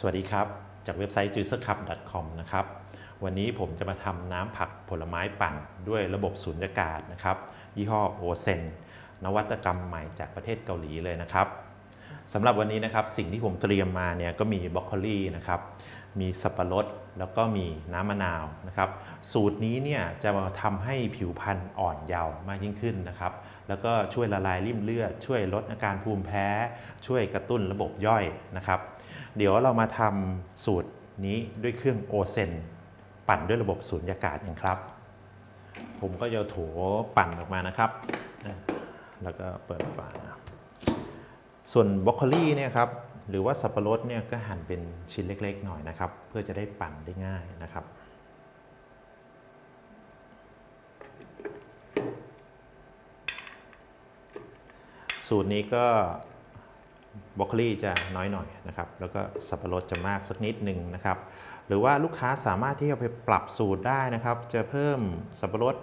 สวัสดีครับ จากเว็บไซต์ juicercup.com นะครับ วันนี้ผมจะมาทำน้ำผักผลไม้ปั่นด้วยระบบสูญญากาศนะครับ ยี่ห้อโอเซนนวัตกรรมใหม่จากประเทศเกาหลีเลยนะครับสำหรับวันนี้นะครับสิ่งที่ผมเตรียมมาเนี่ยก็มีบรอกโคลีนะครับ มีสับปะรดแล้วก็มีน้ำมะนาวนะครับ สูตรนี้เนี่ยจะมาทำให้ผิวพรรณอ่อนเยาว์มากยิ่งขึ้นนะครับ แล้วก็ช่วยละลายริ่มเลือด ช่วยลดอาการภูมิแพ้ ช่วยกระตุ้นระบบย่อยนะครับ เดี๋ยวเรามาทำสูตรนี้ด้วยเครื่องโอเซนปั่นด้วยระบบสูญญากาศกันครับ ผมก็จะโถปั่นออกมานะครับ แล้วก็เปิดฝา ส่วนบรอกโคลีเนี่ยครับหรือว่าสับปะรดเนี่ยก็หั่นเป็นชิ้นเล็ก ๆ หน่อยนะครับ เพื่อจะได้ปั่นได้ง่ายนะครับ สูตรนี้ก็ บรอกโคลีจะน้อยหน่อยนะครับแล้วก็สับปะรดจะมากสักนิดหนึ่งนะครับหรือว่าลูกค้าสามารถที่จะไปปรับสูตรได้นะครับ จะเพิ่มสับปะรด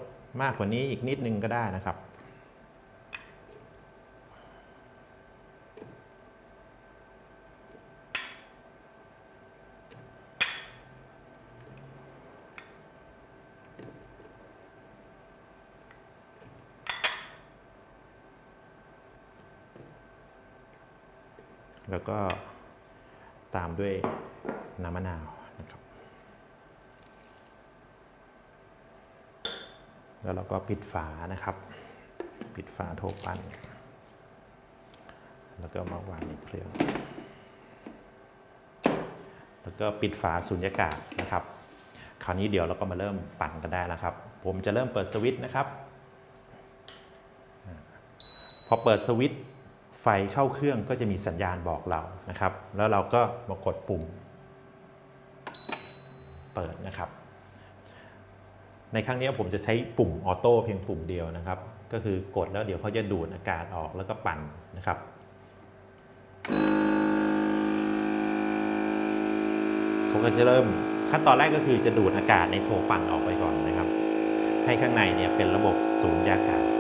มากกว่านี้อีกนิดนึงก็ได้นะครับ แล้วก็ตามด้วยน้ำมะนาวนะครับ แล้วเราก็ปิดฝานะครับ ปิดฝาโถปั้น แล้วก็มาวางในเครื่อง แล้วก็ปิดฝาสุญญากาศนะครับ คราวนี้เดี๋ยวเราก็มาเริ่มปั่นกันได้แล้วครับ ผมจะเริ่มเปิดสวิตช์นะครับ พอเปิดสวิตช์ ไฟเข้าเครื่องก็จะมีสัญญาณบอกเรานะครับ แล้วเราก็มากดปุ่ม เปิดนะครับ ในครั้งนี้ผมจะใช้ปุ่มออโต้เพียงปุ่มเดียวนะครับ ก็คือกดแล้วเดี๋ยวเขาจะดูดอากาศออกแล้วก็ปั่นนะครับเขาก็จะเริ่มขั้นตอนแรกก็คือจะดูดอากาศในโถปั่นออกไปก่อนนะครับ ให้ข้างในเนี่ยเป็นระบบสูญญากาศ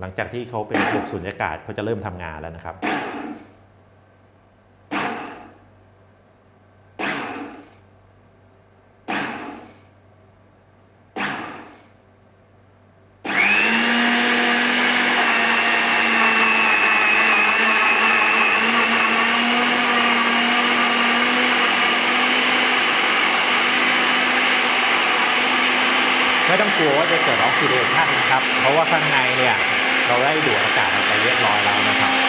หลังจากที่เขาเป็นระบบสุญญากาศเขาจะเริ่มทำงานแล้วนะครับ ไม่ต้องกลัวว่าจะเกิดออกซิเดชันนะครับ เพราะว่าข้างในเนี่ย เราได้ดูดอากาศออกไปเรียบร้อยแล้วนะครับ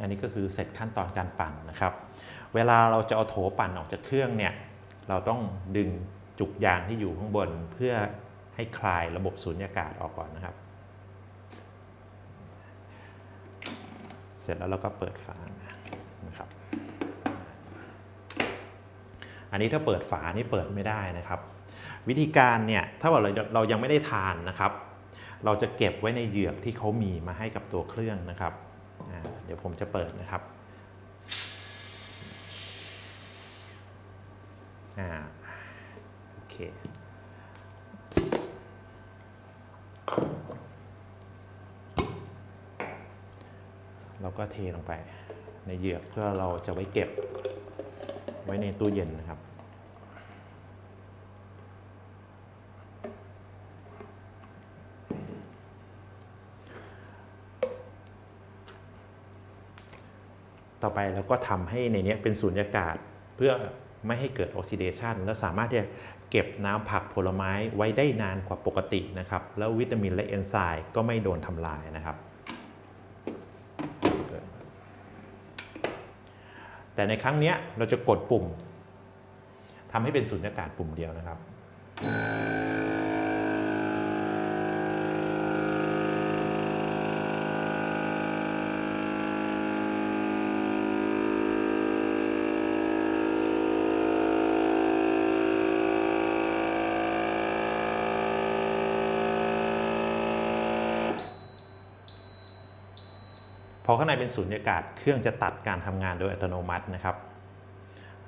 อันนี้ก็คือเสร็จขั้นตอนการปั่นนะครับ เวลาเราจะเอาโถปั่นออกจากเครื่องเนี่ย เราต้องดึงจุกยางที่อยู่ข้างบนเพื่อให้คลายระบบสูญญากาศออกก่อนนะครับ เสร็จแล้วเราก็เปิดฝานะครับ อันนี้ถ้าเปิดฝานี่เปิดไม่ได้นะครับ วิธีการเนี่ยถ้าว่าเราเรายังไม่ได้ทานนะครับ เราจะเก็บไว้ในเหยือกที่เขามีมาให้กับตัวเครื่องนะครับ เดี๋ยวผมจะเปิดนะครับอ่าโอเคเราก็เทลงไปในเหยือกเพื่อเราจะไว้เก็บไว้ในตู้เย็นนะครับ ต่อไปเราก็ทำให้ในนี้เป็นสูญญากาศเพื่อไม่ให้เกิดออกซิเดชันและสามารถที่จะเก็บน้ำผักผลไม้ไว้ได้นานกว่าปกตินะครับ แล้ววิตามินและเอนไซม์ก็ไม่โดนทำลายนะครับ แต่ในครั้งนี้เราจะกดปุ่มทำให้เป็นสูญญากาศปุ่มเดียวนะครับ พอข้างในเป็นสูญญากาศเครื่องจะตัดการทำงานโดยอัตโนมัตินะครับ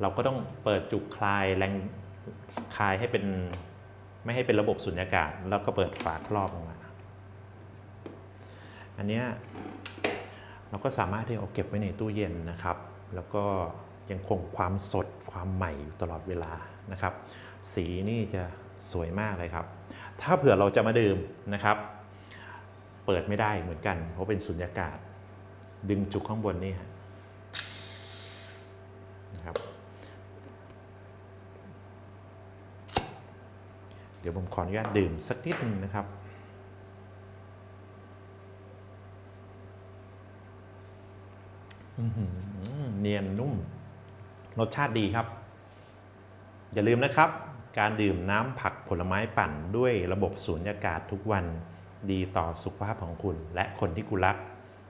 เราก็ต้องเปิดจุกคลายแรงคลายให้เป็นไม่ให้เป็นระบบสูญญากาศ แล้วก็เปิดฝาครอบออกมา อันนี้เราก็สามารถที่เอาเก็บไว้ในตู้เย็นนะครับ แล้วก็ยังคงความสดความใหม่อยู่ตลอดเวลานะครับ สีนี่จะสวยมากเลยครับ ถ้าเผื่อเราจะมาดื่มนะครับ เปิดไม่ได้เหมือนกัน เพราะเป็นสุญญากาศ ดึงจุกข้างบนนี่ฮะนะครับ เดี๋ยวผมขออนุญาตดื่มสักนิดนึงนะครับเนียนนุ่ม รสชาติดีครับ อย่าลืมนะครับ การดื่มน้ำผักผลไม้ปั่นด้วยระบบสูญญากาศทุกวันดีต่อสุขภาพของคุณ และคนที่คุณรัก